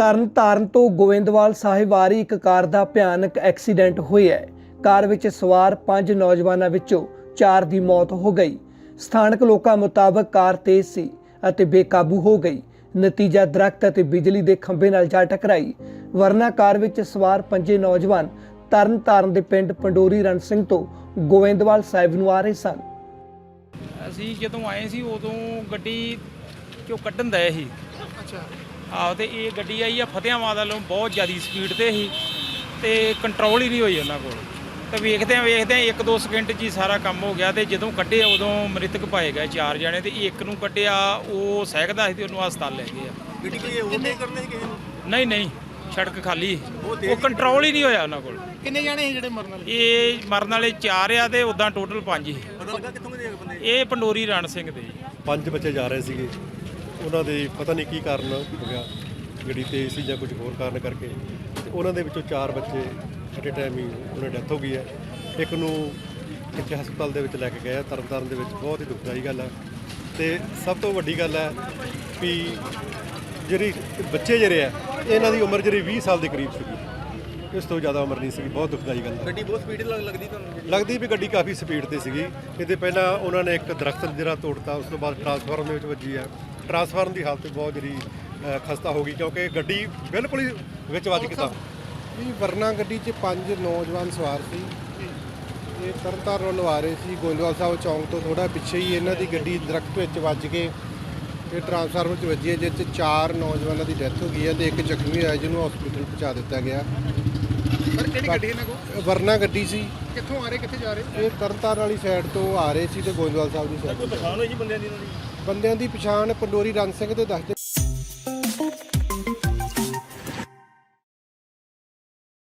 ਤਰਨ ਤਾਰਨ ਤੋਂ ਗੋਇੰਦਵਾਲ ਸਾਹਿਬ ਆ ਰਹੀ ਇੱਕ ਕਾਰ ਦਾ ਭਿਆਨਕ ਐਕਸੀਡੈਂਟ ਹੋਇਆ ਹੈ। ਕਾਰ ਵਿੱਚ ਸਵਾਰ ਪੰਜ ਨੌਜਵਾਨਾਂ ਵਿੱਚੋਂ ਚਾਰ ਦੀ ਮੌਤ ਹੋ ਗਈ। ਸਥਾਨਕ ਲੋਕਾਂ ਮੁਤਾਬਕ ਕਾਰ ਤੇਜ਼ ਸੀ ਅਤੇ ਬੇਕਾਬੂ ਹੋ ਗਈ। ਨਤੀਜਾ ਦਰਖਤ ਅਤੇ ਬਿਜਲੀ ਦੇ ਖੰਭੇ ਨਾਲ ਜਾ ਟਕਰਾਈ। ਵਰਨਾ ਕਾਰ ਵਿੱਚ ਸਵਾਰ ਪੰਜੇ ਨੌਜਵਾਨ ਤਰਨ ਤਾਰਨ ਦੇ ਪਿੰਡ ਪੰਡੋਰੀ ਰਣ ਸਿੰਘ ਤੋਂ ਗੋਇੰਦਵਾਲ ਸਾਹਿਬ ਨੂੰ ਆ ਰਹੇ ਸਨ। ਅਸੀਂ ਜਦੋਂ ਆਏ ਸੀ ਉਦੋਂ ਗੱਡੀ ਚੋਂ ਕੱਢਣ ਦਏ ਸੀ। ਅੱਛਾ। ਆਹ ਤੇ ਇਹ ਗੱਡੀ ਆਈ ਆ ਫਤਿਆਂਵਾਦ ਵੱਲੋਂ ਬਹੁਤ ਜ਼ਿਆਦੀ ਸਪੀਡ ਤੇ ਸੀ ਤੇ ਕੰਟਰੋਲ ਹੀ ਨਹੀਂ ਹੋਈ ਉਹਨਾਂ ਕੋਲ। ਤੇ ਵੇਖਦੇ ਆ ਵੇਖਦੇ ਆ 1-2 ਸਕਿੰਟ 'ਚ ਹੀ ਸਾਰਾ ਕੰਮ ਹੋ ਗਿਆ ਤੇ ਜਦੋਂ ਕੱਢੇ ਉਦੋਂ ਮ੍ਰਿਤਕ ਪਾਏ ਗਏ ਚਾਰ ਜਣੇ ਤੇ ਇੱਕ ਨੂੰ ਕੱਢਿਆ ਉਹ ਸਹਿਕਦਾ ਸੀ ਤੇ ਉਹਨੂੰ ਹਸਪਤਾਲ ਲੈ ਗਏ ਆ। ਗੱਡੀ ਕੋਈ ਓਵਰਟੇਕ ਕਰਨੇ ਸੀ ਕਿਸੇ ਨੂੰ? ਨਹੀਂ ਨਹੀਂ ਸੜਕ ਖਾਲੀ ਸੀ। ਉਹ ਕੰਟਰੋਲ ਹੀ ਨਹੀਂ ਹੋਇਆ ਉਹਨਾਂ ਕੋਲ। ਕਿੰਨੇ ਜਾਣੇ ਸੀ ਜਿਹੜੇ ਮਰਨ ਵਾਲੇ? ਇਹ ਮਰਨ ਵਾਲੇ ਚਾਰ ਆ ਤੇ ਉਦਾਂ ਟੋਟਲ ਪੰਜ ਸੀ। ਪਤਾ ਲੱਗਾ ਕਿੱਥੋਂ ਦੇ ਬੰਦੇ? ਇਹ ਪੰਡੋਰੀ ਰਣ ਸਿੰਘ ਦੇ ਜੀ। ਪੰਜ ਬੱਚੇ ਜਾ ਰਹੇ ਸੀਗੇ। ਉਹਨਾਂ ਦੇ ਪਤਾ ਨਹੀਂ ਕੀ ਕਾਰਨ ਹੋ ਗਿਆ ਗੱਡੀ ਤੇਜ਼ ਸੀ ਜਾਂ ਕੁਝ ਹੋਰ ਕਾਰਨ ਕਰਕੇ ਤੇ ਉਹਨਾਂ ਦੇ ਵਿੱਚੋਂ ਚਾਰ ਬੱਚੇ ਐਟ ਟਾਈਮ ਹੀ ਉਹਨਾਂ ਦੀ ਡੈਥ ਹੋ ਗਈ ਹੈ। ਇੱਕ ਨੂੰ ਇੱਥੇ ਹਸਪਤਾਲ ਦੇ ਵਿੱਚ ਲੈ ਕੇ ਗਏ ਆ ਤਰਨਤਾਰਨ ਦੇ ਵਿੱਚ ਬਹੁਤ ਹੀ ਦੁਖਦਾਈ ਗੱਲ ਹੈ ਤੇ ਸਭ ਤੋਂ ਵੱਡੀ ਗੱਲ ਹੈ ਵੀ ਜਿਹੜੀ ਬੱਚੇ ਜਿਹੜੇ ਆ ਇਹਨਾਂ ਦੀ ਉਮਰ ਜਿਹੜੀ 20 ਸਾਲ ਦੇ ਕਰੀਬ ਸੀਗੀ। ਇਸ ਤੋਂ ਜ਼ਿਆਦਾ ਉਮਰ ਨਹੀਂ ਸੀਗੀ ਬਹੁਤ ਦੁਖਦਾਈ ਗੱਲ ਹੈ ਗੱਡੀ ਬਹੁਤ ਸਪੀਡ ਲੱਗਦੀ ਤੁਹਾਨੂੰ ਲੱਗਦੀ ਵੀ ਗੱਡੀ ਕਾਫੀ ਸਪੀਡ ਤੇ ਸੀਗੀ। ਇਹਦੇ ਪਹਿਲਾਂ ਉਹਨਾਂ ਨੇ ਇੱਕ ਦਰਖਤ ਜਿਹੜਾ ਤੋੜਤਾ ਉਸ ਤੋਂ ਬਾਅਦ ਟਰਾਂਸਫਾਰਮਰ ਦੇ ਵਿੱਚ ਵੱਜੀ ਆ। ਟਰਾਂਸਫਾਰਮਰ ਦੀ ਹਾਲਤ ਬਹੁਤ ਜਿਹੜੀ ਖਸਤਾ ਹੋ ਗਈ ਕਿਉਂਕਿ ਗੱਡੀ ਬਿਲਕੁਲ ਹੀ ਵਿੱਚ ਵੱਜ ਕੇ ਤਾਂ। ਜੀ ਵਰਨਾ ਗੱਡੀ 'ਚ ਪੰਜ ਨੌਜਵਾਨ ਸਵਾਰ ਸੀ। ਇਹ ਤਰਨਤਾਰਨ ਵੱਲੋਂ ਆ ਰਹੇ ਸੀ, ਗੋਇੰਦਵਾਲ ਸਾਹਿਬ ਚੌਂਕ ਤੋਂ ਥੋੜਾ ਪਿੱਛੇ ਹੀ ਇਹਨਾਂ ਦੀ ਗੱਡੀ ਦਰਖਤ ਵਿੱਚ ਵੱਜ ਕੇ ਇਹ ਟਰਾਂਸਫਾਰਮਰ 'ਚ ਵੱਜੀ ਜਿਸ 'ਚ ਚਾਰ ਨੌਜਵਾਨਾਂ ਦੀ ਡੈਥ ਹੋ ਗਈ ਹੈ ਤੇ ਇੱਕ ਜ਼ਖਮੀ ਹੋਇਆ ਜਿਹਨੂੰ ਹਸਪੀਟਲ ਪਹੁੰਚਾ ਦਿੱਤਾ ਗਿਆ। ਸਰ ਕਿਹੜੀ ਗੱਡੀ ਇਹਨਾਂ ਕੋਲ? ਵਰਨਾ ਗੱਡੀ ਸੀ। ਕਿੱਥੋਂ ਆ ਰਹੇ ਕਿੱਥੇ ਜਾ ਰਹੇ? ਇਹ ਤਰਨਤਾਰਨ ਵਾਲੀ ਸਾਈਡ ਤੋਂ ਆ ਰਹੇ ਸੀ ਤੇ ਗੋਇੰਦਵਾਲ ਸਾਹਿਬ ਦੀ ਸਾਈਡ ਤੋਂ। ਪਛਾਣ ਹੋਈ ਜੀ ਬੰਦਿਆਂ ਦੀ ਇਹਨਾਂ ਦੀ? ਬੰਦਿਆਂ ਦੀ ਪਛਾਣ ਪੰਡੋਰੀ ਰਣ ਸਿੰਘ ਤੇ ਦੱਸਦੇ